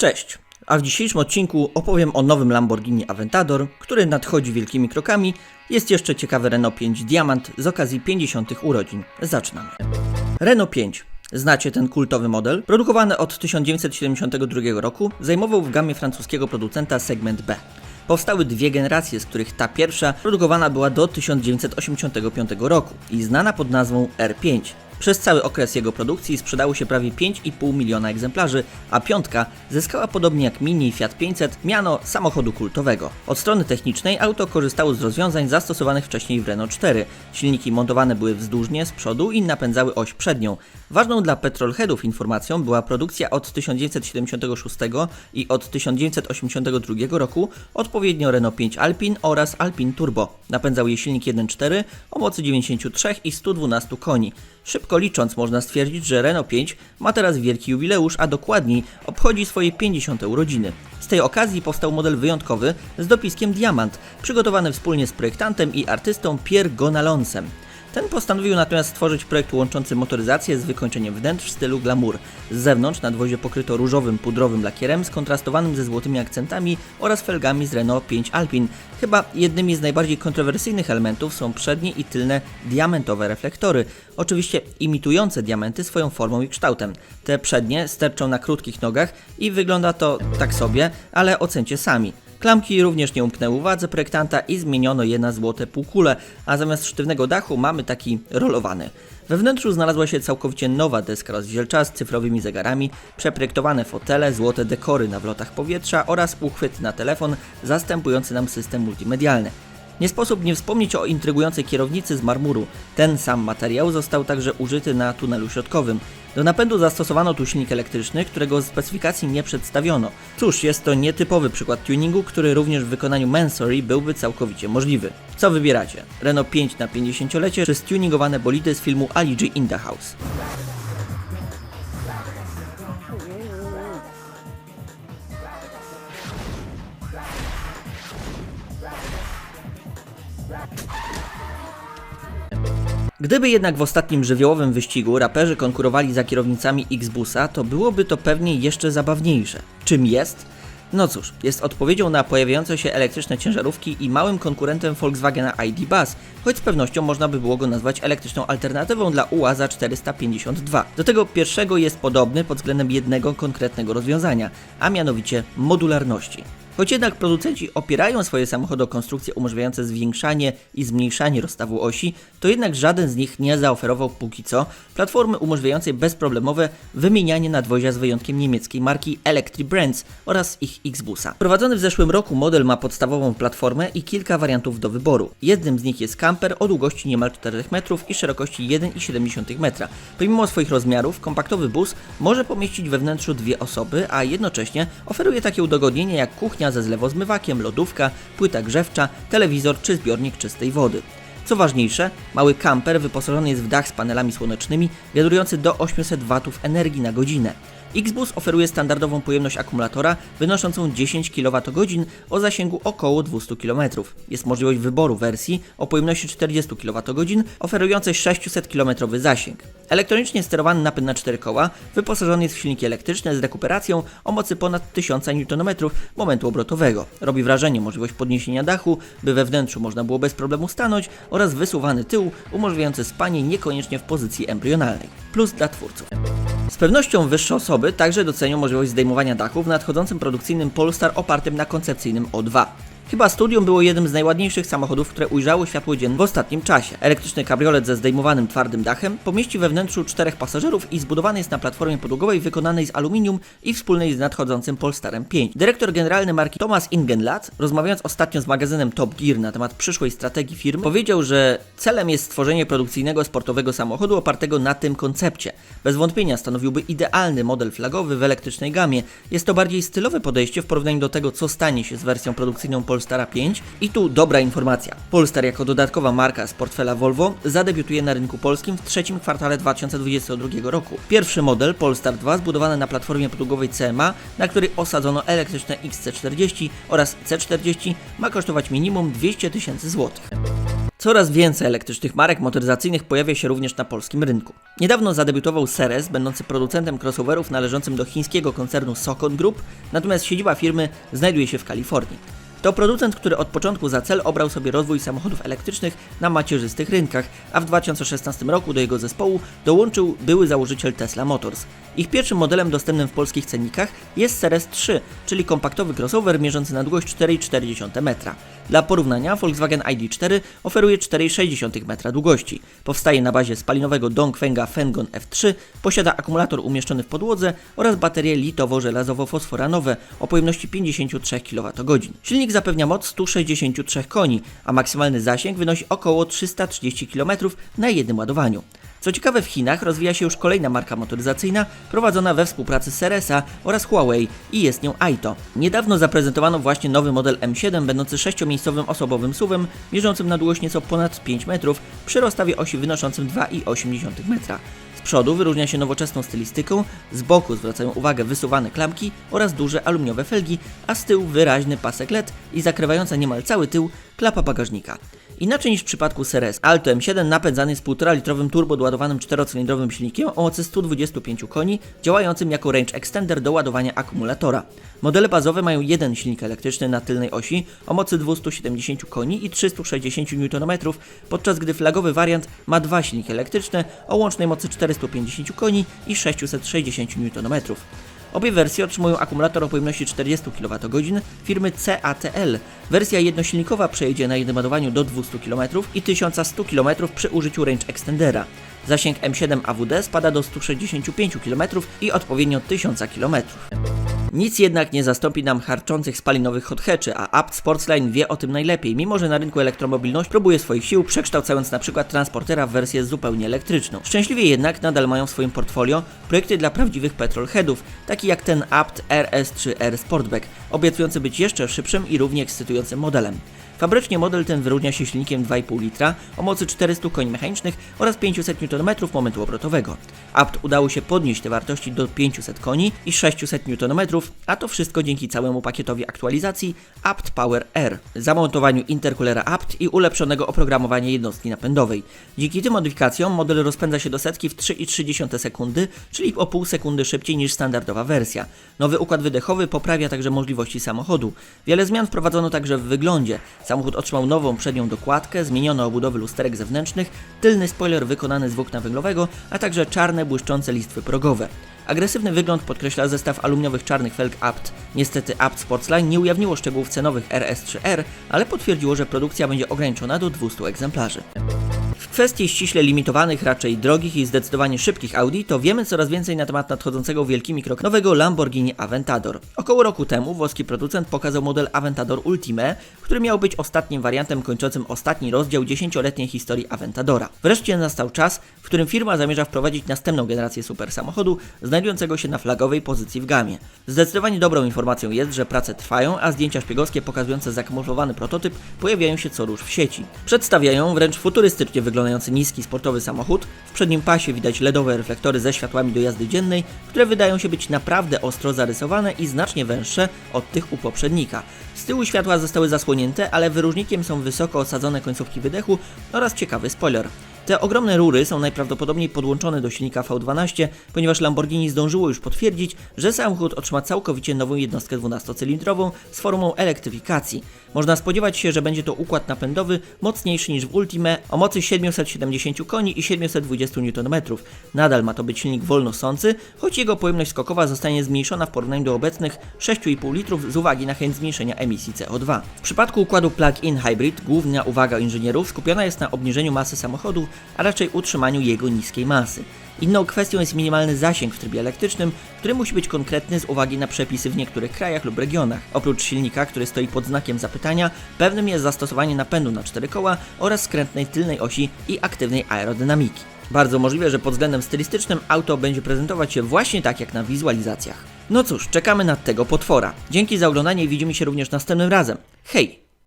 Cześć! A w dzisiejszym odcinku opowiem o nowym Lamborghini Aventador, który nadchodzi wielkimi krokami. Jest jeszcze ciekawy Renault 5 Diamant z okazji 50. urodzin. Zaczynamy. Renault 5. Znacie ten kultowy model? Produkowany od 1972 roku, zajmował w gamie francuskiego producenta segment B. Powstały dwie generacje, z których ta pierwsza produkowana była do 1985 roku i znana pod nazwą R5. Przez cały okres jego produkcji sprzedało się prawie 5,5 miliona egzemplarzy, a piątka zyskała podobnie jak Mini i Fiat 500 miano samochodu kultowego. Od strony technicznej auto korzystało z rozwiązań zastosowanych wcześniej w Renault 4. Silniki montowane były wzdłużnie z przodu i napędzały oś przednią. Ważną dla petrolheadów informacją była produkcja od 1976 i od 1982 roku odpowiednio Renault 5 Alpine oraz Alpine Turbo. Napędzał je silnik 1.4 o mocy 93 i 112 koni. Szybko licząc można stwierdzić, że Renault 5 ma teraz wielki jubileusz, a dokładniej obchodzi swoje 50. urodziny. Z tej okazji powstał model wyjątkowy z dopiskiem Diamant, przygotowany wspólnie z projektantem i artystą Pierre Gonalonsem. Ten postanowił natomiast stworzyć projekt łączący motoryzację z wykończeniem wnętrz w stylu glamour. Z zewnątrz nadwozie pokryto różowym, pudrowym lakierem skontrastowanym ze złotymi akcentami oraz felgami z Renault 5 Alpine. Chyba jednymi z najbardziej kontrowersyjnych elementów są przednie i tylne diamentowe reflektory, oczywiście imitujące diamenty swoją formą i kształtem. Te przednie sterczą na krótkich nogach i wygląda to tak sobie, ale ocencie sami. Klamki również nie umknęły uwadze projektanta i zmieniono je na złote półkule, a zamiast sztywnego dachu mamy taki rolowany. We wnętrzu znalazła się całkowicie nowa deska rozdzielcza z cyfrowymi zegarami, przeprojektowane fotele, złote dekory na wlotach powietrza oraz uchwyt na telefon zastępujący nam system multimedialny. Nie sposób nie wspomnieć o intrygującej kierownicy z marmuru. Ten sam materiał został także użyty na tunelu środkowym. Do napędu zastosowano tu silnik elektryczny, którego specyfikacji nie przedstawiono. Cóż, jest to nietypowy przykład tuningu, który również w wykonaniu Mansory byłby całkowicie możliwy. Co wybieracie? Renault 5 na 50-lecie czy stuningowane bolidy z filmu Ali G in the House? Gdyby jednak w ostatnim żywiołowym wyścigu raperzy konkurowali za kierownicami X-Busa, to byłoby to pewnie jeszcze zabawniejsze. Czym jest? No cóż, jest odpowiedzią na pojawiające się elektryczne ciężarówki i małym konkurentem Volkswagena ID Buzz, choć z pewnością można by było go nazwać elektryczną alternatywą dla UAZa 452. Do tego pierwszego jest podobny pod względem jednego konkretnego rozwiązania, a mianowicie modularności. Choć jednak producenci opierają swoje samochody o konstrukcje umożliwiające zwiększanie i zmniejszanie rozstawu osi, to jednak żaden z nich nie zaoferował póki co platformy umożliwiającej bezproblemowe wymienianie nadwozia z wyjątkiem niemieckiej marki Electric Brands oraz ich X-Busa. Wprowadzony w zeszłym roku model ma podstawową platformę i kilka wariantów do wyboru. Jednym z nich jest camper o długości niemal 4 metrów i szerokości 1,7 metra. Pomimo swoich rozmiarów, kompaktowy bus może pomieścić we wnętrzu dwie osoby, a jednocześnie oferuje takie udogodnienia jak kuchnia ze zlewozmywakiem, lodówka, płyta grzewcza, telewizor czy zbiornik czystej wody. Co ważniejsze, mały kamper wyposażony jest w dach z panelami słonecznymi, generujący do 800 W energii na godzinę. Xbus oferuje standardową pojemność akumulatora wynoszącą 10 kWh o zasięgu około 200 km. Jest możliwość wyboru wersji o pojemności 40 kWh oferującej 600 km zasięg. Elektronicznie sterowany napęd na 4 koła wyposażony jest w silniki elektryczne z rekuperacją o mocy ponad 1000 Nm momentu obrotowego. Robi wrażenie możliwość podniesienia dachu, by we wnętrzu można było bez problemu stanąć oraz wysuwany tył umożliwiający spanie niekoniecznie w pozycji embrionalnej. Plus dla twórców. Pewnością wyższe osoby także docenią możliwość zdejmowania dachu w nadchodzącym produkcyjnym Polestar opartym na koncepcyjnym O2. Chyba Studium było jednym z najładniejszych samochodów, które ujrzały światło dzienne w ostatnim czasie. Elektryczny kabriolet ze zdejmowanym twardym dachem pomieści we wnętrzu czterech pasażerów i zbudowany jest na platformie podłogowej wykonanej z aluminium i wspólnej z nadchodzącym Polestarem 5. Dyrektor generalny marki Thomas Ingenlath, rozmawiając ostatnio z magazynem Top Gear na temat przyszłej strategii firmy, powiedział, że celem jest stworzenie produkcyjnego sportowego samochodu opartego na tym koncepcie. Bez wątpienia stanowiłby idealny model flagowy w elektrycznej gamie. Jest to bardziej stylowe podejście w porównaniu do tego, co stanie się z wersją produkcyjną Polestara 5. I tu dobra informacja. Polestar jako dodatkowa marka z portfela Volvo zadebiutuje na rynku polskim w trzecim kwartale 2022 roku. Pierwszy model Polestar 2 zbudowany na platformie podłogowej CMA, na której osadzono elektryczne XC40 oraz C40 ma kosztować minimum 200 tysięcy złotych. Coraz więcej elektrycznych marek motoryzacyjnych pojawia się również na polskim rynku. Niedawno zadebiutował Ceres, będący producentem crossoverów należącym do chińskiego koncernu Sokon Group, natomiast siedziba firmy znajduje się w Kalifornii. To producent, który od początku za cel obrał sobie rozwój samochodów elektrycznych na macierzystych rynkach, a w 2016 roku do jego zespołu dołączył były założyciel Tesla Motors. Ich pierwszym modelem dostępnym w polskich cennikach jest Ceres 3, czyli kompaktowy crossover mierzący na długość 4,4 metra. Dla porównania Volkswagen ID4 oferuje 4,6 metra długości. Powstaje na bazie spalinowego Dongfenga Fengon F3, posiada akumulator umieszczony w podłodze oraz baterie litowo-żelazowo-fosforanowe o pojemności 53 kWh. Silnik zapewnia moc 163 koni, a maksymalny zasięg wynosi około 330 km na jednym ładowaniu. Co ciekawe, w Chinach rozwija się już kolejna marka motoryzacyjna prowadzona we współpracy z Ceresa oraz Huawei i jest nią Aito. Niedawno zaprezentowano właśnie nowy model M7 będący sześciomiejscowym osobowym SUVem mierzącym na długość nieco ponad 5 metrów przy rozstawie osi wynoszącym 2,8 metra. Z przodu wyróżnia się nowoczesną stylistyką, z boku zwracają uwagę wysuwane klamki oraz duże aluminiowe felgi, a z tyłu wyraźny pasek LED i zakrywająca niemal cały tył klapa bagażnika. Inaczej niż w przypadku Ceres, Alto M7 napędzany jest 1,5-litrowym turbodoładowanym czterocylindrowym silnikiem o mocy 125 koni, działającym jako range extender do ładowania akumulatora. Modele bazowe mają jeden silnik elektryczny na tylnej osi o mocy 270 koni i 360 Nm, podczas gdy flagowy wariant ma dwa silniki elektryczne o łącznej mocy 450 koni i 660 Nm. Obie wersje otrzymują akumulator o pojemności 40 kWh firmy CATL. Wersja jednosilnikowa przejedzie na jednym ładowaniu do 200 km i 1100 km przy użyciu range extendera. Zasięg M7 AWD spada do 165 km i odpowiednio 1000 km. Nic jednak nie zastąpi nam harczących spalinowych hot hatchy, a Apt Sportsline wie o tym najlepiej, mimo że na rynku elektromobilność próbuje swoich sił, przekształcając na przykład transportera w wersję zupełnie elektryczną. Szczęśliwie jednak nadal mają w swoim portfolio projekty dla prawdziwych petrolheadów, taki jak ten Apt RS3R Sportback, obiecujący być jeszcze szybszym i równie ekscytującym modelem. Fabrycznie model ten wyróżnia się silnikiem 2,5 litra o mocy 400 koni mechanicznych oraz 500 Nm momentu obrotowego. Apt udało się podnieść te wartości do 500 koni i 600 Nm, a to wszystko dzięki całemu pakietowi aktualizacji Apt Power R, zamontowaniu intercoolera Apt i ulepszonego oprogramowania jednostki napędowej. Dzięki tym modyfikacjom model rozpędza się do setki w 3,3 sekundy, czyli o pół sekundy szybciej niż standardowa wersja. Nowy układ wydechowy poprawia także możliwości samochodu. Wiele zmian wprowadzono także w wyglądzie. Samochód otrzymał nową przednią dokładkę, zmieniono obudowy lusterek zewnętrznych, tylny spoiler wykonany z włókna węglowego, a także czarne błyszczące listwy progowe. Agresywny wygląd podkreśla zestaw aluminiowych czarnych felg Apt. Niestety Apt Sportsline nie ujawniło szczegółów cenowych RS3R, ale potwierdziło, że produkcja będzie ograniczona do 200 egzemplarzy. Kwestii ściśle limitowanych, raczej drogich i zdecydowanie szybkich Audi, to wiemy coraz więcej na temat nadchodzącego wielkimi krok nowego Lamborghini Aventador. Około roku temu włoski producent pokazał model Aventador Ultime, który miał być ostatnim wariantem kończącym ostatni rozdział dziesięcioletniej historii Aventadora. Wreszcie nastał czas, w którym firma zamierza wprowadzić następną generację super samochodu, znajdującego się na flagowej pozycji w gamie. Zdecydowanie dobrą informacją jest, że prace trwają, a zdjęcia szpiegowskie pokazujące zakamuflowany prototyp pojawiają się co rusz w sieci. Przedstawiają wręcz futurystycznie wyglądający niski sportowy samochód, w przednim pasie widać LEDowe reflektory ze światłami do jazdy dziennej, które wydają się być naprawdę ostro zarysowane i znacznie węższe od tych u poprzednika. Z tyłu światła zostały zasłonięte, ale wyróżnikiem są wysoko osadzone końcówki wydechu oraz ciekawy spoiler. Te ogromne rury są najprawdopodobniej podłączone do silnika V12, ponieważ Lamborghini zdążyło już potwierdzić, że samochód otrzyma całkowicie nową jednostkę 12-cylindrową z formą elektryfikacji. Można spodziewać się, że będzie to układ napędowy mocniejszy niż w Ultime o mocy 770 koni i 720 Nm. Nadal ma to być silnik wolnosący, choć jego pojemność skokowa zostanie zmniejszona w porównaniu do obecnych 6,5 litrów z uwagi na chęć zmniejszenia emisji CO2. W przypadku układu plug-in hybrid główna uwaga inżynierów skupiona jest na obniżeniu masy samochodu, a raczej utrzymaniu jego niskiej masy. Inną kwestią jest minimalny zasięg w trybie elektrycznym, który musi być konkretny z uwagi na przepisy w niektórych krajach lub regionach. Oprócz silnika, który stoi pod znakiem zapytania, pewnym jest zastosowanie napędu na cztery koła oraz skrętnej tylnej osi i aktywnej aerodynamiki. Bardzo możliwe, że pod względem stylistycznym auto będzie prezentować się właśnie tak jak na wizualizacjach. No cóż, czekamy na tego potwora. Dzięki za oglądanie i widzimy się również następnym razem. Hej!